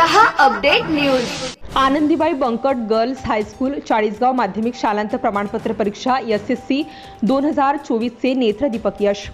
Update news. Anandibai Bankat girls high school Chalisgaon माध्यमिक शालांत प्रमाणपत्र परीक्षा एस एस सी दोन हजार चोवीसचे नेत्रदीपक यश.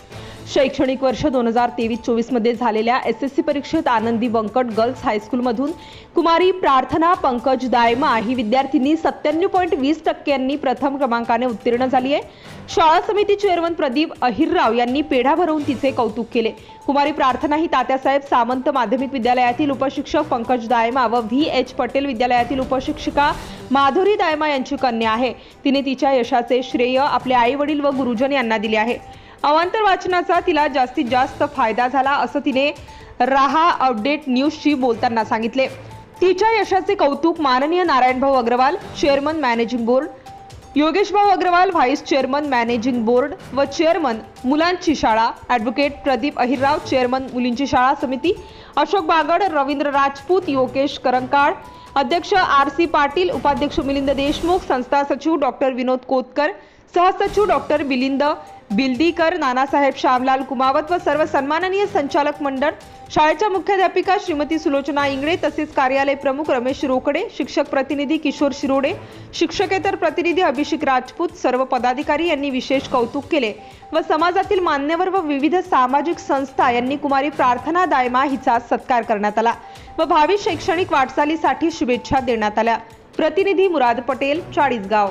शैक्षणिक वर्ष दोन हजार तेवीस चोवीसमध्ये झालेल्या एस एस सी परीक्षेत आनंदी बंकट गर्ल्स हायस्कूलमधून कुमारी प्रार्थना पंकज दायमा ही विद्यार्थिनी सत्त्याण्णव पॉईंट वीस टक्क्यांनी प्रथम क्रमांकाने उत्तीर्ण झाली आहे. शाळा समिती चेअरमन प्रदीप अहिरराव यांनी पेढा भरवून तिचे कौतुक केले. कुमारी प्रार्थना ही तात्यासाहेब सामंत माध्यमिक विद्यालयातील उपशिक्षक पंकज दायमा व व्ही एच पटेल विद्यालयातील उपशिक्षिका माधुरी दायमा यांची कन्या आहे. तिने तिच्या यशाचे श्रेय आपले आई वडील व गुरुजन यांना दिले आहे. अवांतर वाचनाचा तिला जास्तीत जास्त फायदा झाला असं तिने राहा अपडेट न्यूजशी बोलताना सांगितले. तिच्या यशाचे कौतुक माननीय Narayanbhau Agarwal chairman managing board Yogeshbhau Agarwal vice chairman managing board व चेअरमन मुलांची शाळा ॲडव्होकेट प्रदीप अहिरराव चेअरमन मुलींची शाळा समिती अशोक बागड रवींद्र राजपूत योगेश करंकाळ अध्यक्ष आर सी पाटील उपाध्यक्ष मिलिंद देशमुख संस्था सचिव डॉक्टर विनोद कोतकर सहसचिव डॉक्टर मिलिंद बिल्दीकर नानासाहेब श्यामलाल कुमावत व सर्व सन्माननीय संचालक मंडळ शाळेच्या मुख्याध्यापिका श्रीमती सुलोचना इंगळे तसेच कार्यालय प्रमुख रमेश रोकडे शिक्षक प्रतिनिधी किशोर शिरोडे शिक्षकेतर प्रतिनिधी अभिषेक राजपूत सर्व पदाधिकारी यांनी विशेष कौतुक केले व समाजातील मान्यवर व विविध सामाजिक संस्था यांनी कुमारी प्रार्थना दायमा हिचा सत्कार करण्यात आला व भावी शैक्षणिक वाटचालीसाठी शुभेच्छा देण्यात आल्या. प्रतिनिधी मुराद पटेल चाळीसगाव.